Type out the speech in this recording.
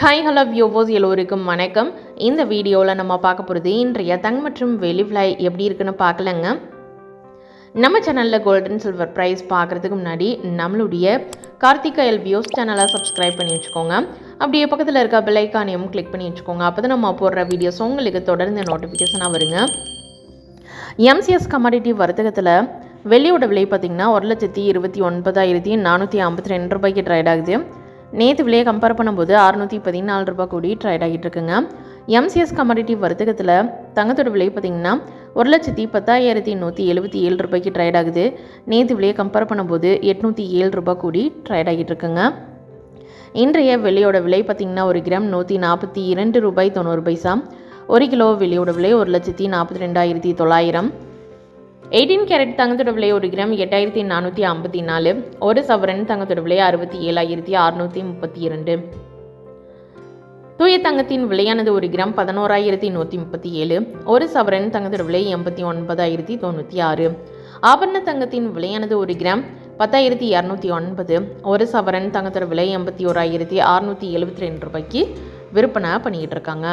Hi hello வியூவோஸ் எல்லோருக்கும் வணக்கம். இந்த வீடியோவில் நம்ம பார்க்க போகிறது இன்றைய தங் மற்றும் வெளி ஃப்ளை எப்படி இருக்குன்னு பார்க்கலங்க. நம்ம சேனலில் கோல்டன் சில்வர் ப்ரைஸ் பார்க்குறதுக்கு முன்னாடி நம்மளுடைய கார்த்திகா எல் வியூஸ் சேனலை சப்ஸ்கிரைப் பண்ணி வச்சுக்கோங்க. அப்படியே பக்கத்தில் இருக்க பெல்லைக்கானையும் கிளிக் பண்ணி வச்சுக்கோங்க. அப்போ தான் நம்ம போடுற வீடியோஸ் உங்களுக்கு தொடர்ந்து நோட்டிஃபிகேஷனாக வருங்க. எம்சிஎஸ் கமாடிட்டி வர்த்தகத்தில் வெள்ளியோட விலை பார்த்திங்கன்னா ஒரு லட்சத்தி இருபத்தி ஒன்பதாயிரத்தி நானூற்றி ஐம்பத்தி ரெண்டு ரூபாய்க்கு ட்ரைட் ஆகுது. நேற்று விலையை கம்பேர் பண்ணும்போது அறுநூற்றி பதினாலு ரூபாய் கூடி ட்ரேட் ஆகிட்டு இருக்குங்க. எம்சிஎஸ் கமாடிட்டி வர்த்தகத்தில் தங்கத்தோட விலை பார்த்திங்கன்னா ஒரு லட்சத்தி பத்தாயிரத்தி நூற்றி எழுபத்தி ஏழு ரூபாய்க்கு ட்ரேட் ஆகுது. நேற்று விலையை கம்பேர் பண்ணும்போது எட்நூற்றி ஏழு ரூபாய் கூடி ட்ரேட் ஆகிட்டு இருக்குங்க. இன்றைய வெள்ளியோட விலை பார்த்திங்கன்னா ஒரு கிராம் நூற்றி நாற்பத்தி இரண்டு ரூபாய் தொண்ணூறு பைசா. ஒரு கிலோ வெள்ளியோட விலை ஒரு லட்சத்தி நாற்பத்தி ரெண்டாயிரத்தி தொள்ளாயிரம். எயிட்டீன் கேரட் தங்கத்தோட விலை ஒரு கிராம் எட்டாயிரத்தி நானூற்றி ஐம்பத்தி நாலு ஒரு சவரன் தங்கத்தோட விலை அறுபத்தி ஏழாயிரத்தி அறுநூற்றி முப்பத்தி இரண்டு. தூய தங்கத்தின் விலையானது ஒரு கிராம் பதினோராயிரத்தி நூற்றி முப்பத்தி ஏழு ஒரு சவரன் தங்கத்தோட விலை எண்பத்தி ஒன்பதாயிரத்தி தொண்ணூற்றி ஆறு. ஆபரண தங்கத்தின் விலையானது ஒரு கிராம் பத்தாயிரத்தி இரநூத்தி ஒன்பது ஒரு சவரன் தங்கத்தோட விலை எண்பத்தி ஓராயிரத்தி அறுநூற்றி எழுபத்தி ரெண்டு ரூபாய்க்கு விற்பனை பண்ணிக்கிட்டு இருக்காங்க.